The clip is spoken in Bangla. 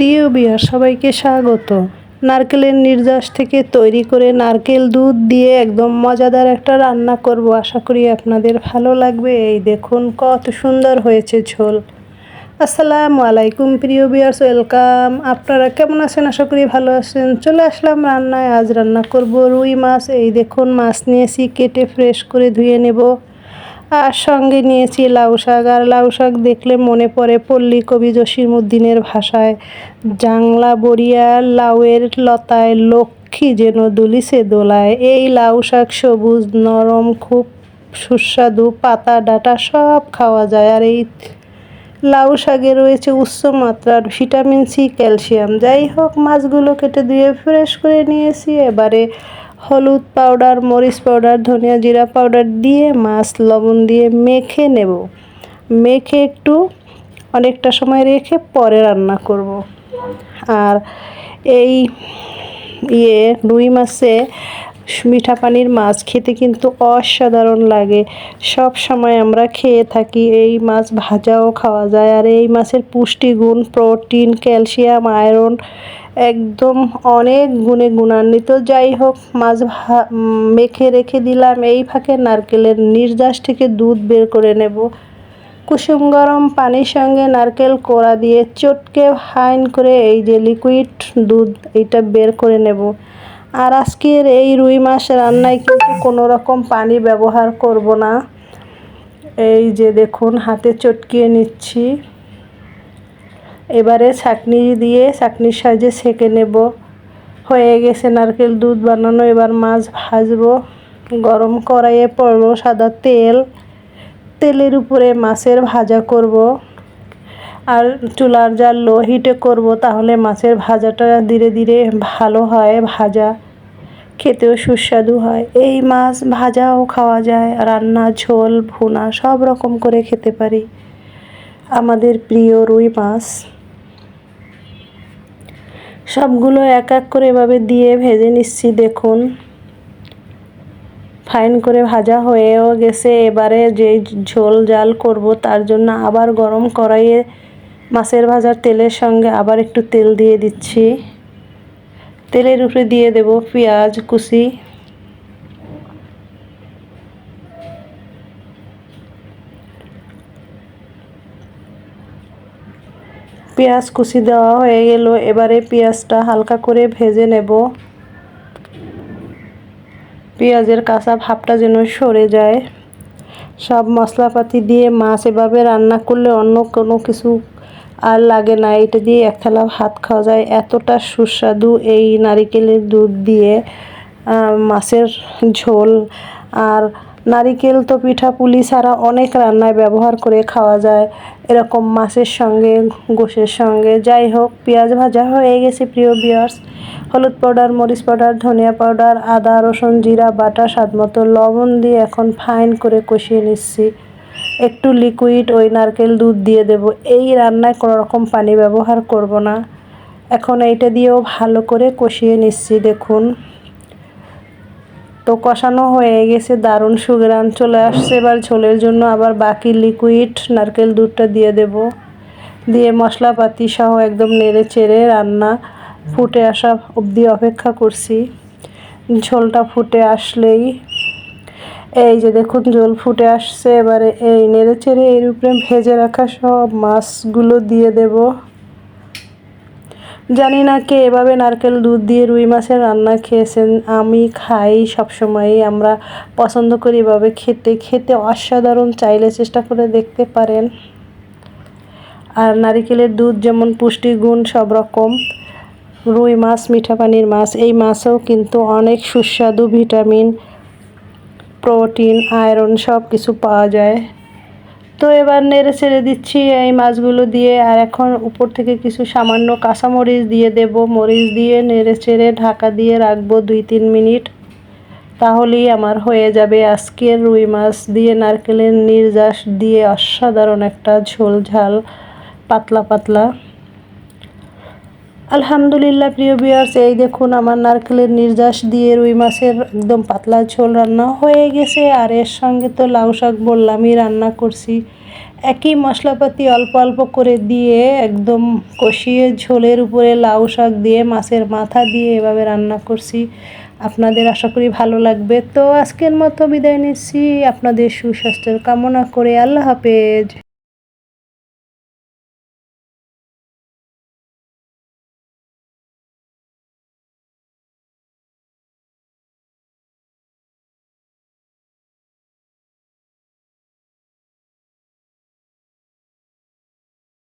প্রিয় বিয়া, সবাইকে স্বাগত। নারকেলের নির্যাস থেকে তৈরি করে নারকেল দুধ দিয়ে একদম মজাদার একটা রান্না করব। আশা করি আপনাদের ভালো লাগবে। এই দেখুন কত সুন্দর হয়েছে ঝোল। আসসালামু আলাইকুম প্রিয় বিয়ার্স, ওয়েলকাম। আপনারা কেমন আছেন? আশা করি ভালো আছেন। চলে আসলাম রান্নায়। আজ রান্না করব রুই মাছ। এই দেখুন মাছ নিয়েছি, কেটে ফ্রেশ করে ধুয়ে নেব। আর সঙ্গে নিয়েছি লাউ শাক। আর লাউ শাক দেখলে মনে পড়ে পল্লী কবি জসিমুদ্দিনের ভাষায়, জাংলা বড়িয়া লাউয়ের লতায় লক্ষ্মী যেন দুলিসে দোলায়। এই লাউ শাক সবুজ, নরম, খুব সুস্বাদু, পাতা, ডাটা সব খাওয়া যায়। আর এই লাউ শাকে রয়েছে উচ্চ মাত্রার ভিটামিন সি, ক্যালসিয়াম। যাই হোক, মাছগুলো কেটে দিয়ে ফ্রেশ করে নিয়েছি। এবারে হলুদ পাউডার, মরিচ পাউডার, ধনিয়া জিরা পাউডার দিয়ে মাছ লবণ দিয়ে মেখে নেব। মেখে একটু অনেকটা সময় রেখে পরে রান্না করব। আর এই ইয়ে রুই মাছে মিঠা পানির মাছ খেতে কিন্তু অসাধারণ লাগে। সব সময় আমরা খেয়ে থাকি, এই মাছ ভাজাও খাওয়া যায়। আর এই মাছের পুষ্টিগুণ, প্রোটিন, ক্যালসিয়াম, আয়রন একদম অনেক গুণে গুণান্বিত। যাই হোক মাছ মেখে রেখে দিলাম এই ফাঁকে নারকেলের নির্যাস থেকে দুধ বের করে নেব। কুসুম গরম পানির সঙ্গে নারকেল কোড়া দিয়ে চটকে ফাইন করে এই যে লিকুইড দুধ, এইটা বের করে নেব। আর আজকের এই রুই মাছ রান্নায় কিন্তু কোনো রকম পানি ব্যবহার করব না। এই যে দেখুন, হাতে চটকিয়ে নিচ্ছি। এবারে ছাকনি দিয়ে ছাকনির সাহায্যে সেঁকে নেব। হয়ে গেছে নারকেল দুধ বানানো, এবার মাছ ভাজবো। গরম কড়াইয়ে পড়ল সাদা তেল। তেলের উপরে মাছের ভাজা করব। আর চুলার জাল লো হিটে করব, তাহলে মাছের ভাজাটা ধীরে ধীরে ভালো হয়, ভাজা। খেতেও সুস্বাদু হয়। এই মাছ ভাজাও খাওয়া যায়, রান্না, ঝোল, ভুনা, সব রকম করে খেতে পারি। আমাদের প্রিয় রুই মাছ। সবগুলো এক এক করে এভাবে দিয়ে ভেজে নিচ্ছি, দেখুন। ফাইন করে ভাজা হয়েও গেছে। এবারে যে ঝোল জাল করব, তার জন্য আবার গরম কড়াইয়ে মাছের ভাজার তেলের সঙ্গে আবার একটু তেল দিয়ে দিচ্ছি। তেলের উপরে দিয়ে দেব পেঁয়াজ কুচি। পেঁয়াজ কুচি দেওয়া হয়ে গেল। এবারে পেঁয়াজটা হালকা করে ভেজে নেব। পেঁয়াজের কাঁচা ভাবটা যেন সরে যায়। সব মশলাপাতি দিয়ে মাছ এভাবে রান্না করলে অন্য কোনো কিছু আর লাগে না। এটা দিয়ে এক থালা ভাত খাওয়া যায়। এতটা সুস্বাদু এই নারিকেলের দুধ দিয়ে মাছের ঝোল আর নারিকেল তো পিঠা পুলি ছাড়া অনেক রান্নায় ব্যবহার করে খাওয়া যায়। এরকম মাছের সঙ্গে, গোশের সঙ্গে। যাই হোক, পেঁয়াজ ভাজা হয়ে গেছে, প্রিয় বিয়ার্স হলুদ পাউডার, মরিচ পাউডার, ধনিয়া পাউডার, আদা, রসুন, জিরা, বাটা স্বাদ মতো লবণ দিয়ে এখন ফাইন করে কষিয়ে নিচ্ছি। একটু লিকুইড ওই নারকেল দুধ দিয়ে দেব। এই রান্নায় কোনো রকম পানি ব্যবহার করব না। এখন এইটা দিয়েও ভালো করে কষিয়ে নিচ্ছি, দেখুন। তো কষানো হয়ে গেছে, দারুণ সুগ্রান চলে আসছে। এবার ঝোলের জন্য আবার বাকি লিকুইড নারকেল দুধটা দিয়ে দেব। দিয়ে মশলাপাতি সহ একদম নেড়ে চেড়ে রান্না ফুটে আসা অবধি অপেক্ষা করছি। ঝোলটা ফুটে আসলেই এই যে দেখুন জল ফুটে আসছে। এবারে এই নেড়ে চেড়ে এর উপরে ভেজে রাখা সব মাছগুলো দিয়ে দেব। জানি না কে, এভাবে নারকেল দুধ দিয়ে রুই মাছের রান্না খেয়েছেন। আমি খাই সবসময়ই, আমরা পছন্দ করি এভাবে খেতে। খেতে অসাধারণ, চাইলে চেষ্টা করে দেখতে পারেন। আর নারিকেলের দুধ যেমন পুষ্টিগুণ সব রকম। রুই মাছ, মিঠা পানির মাছ, এই মাছও কিন্তু অনেক সুস্বাদু ভিটামিন, প্রোটিন, আয়রন সব কিছু পাওয়া যায়। তো এবার নেড়ে ছেড়ে দিচ্ছি এই মাছগুলো দিয়ে। আর এখন উপর থেকে কিছু সামান্য কাঁচামরিচ দিয়ে দেব। মরিচ দিয়ে নেড়ে ছেড়ে ঢাকা দিয়ে রাখব দুই তিন মিনিট। তাহলেই আমার হয়ে যাবে আজকের রুই মাছ দিয়ে নারকেলের নির্যাস দিয়ে অসাধারণ একটা ঝোল ঝাল, পাতলা পাতলা। আলহামদুলিল্লাহ, প্রিয় বিয়ার্স এই দেখুন আমার নারকেলের নির্যাস দিয়ে রুই মাছের একদম পাতলা ঝোল রান্না হয়ে গেছে। আর এর সঙ্গে তো লাউ শাক বললামই রান্না করছি। একই মশলাপাতি অল্প অল্প করে দিয়ে একদম কষিয়ে ঝোলের উপরে লাউ শাক দিয়ে মাছের মাথা দিয়ে এভাবে রান্না করছি। আপনাদের আশা করি ভালো লাগবে। তো আজকের মতো বিদায় নিচ্ছি। আপনাদের সুস্বাস্থ্যের কামনা করে আল্লাহ হাফেজ।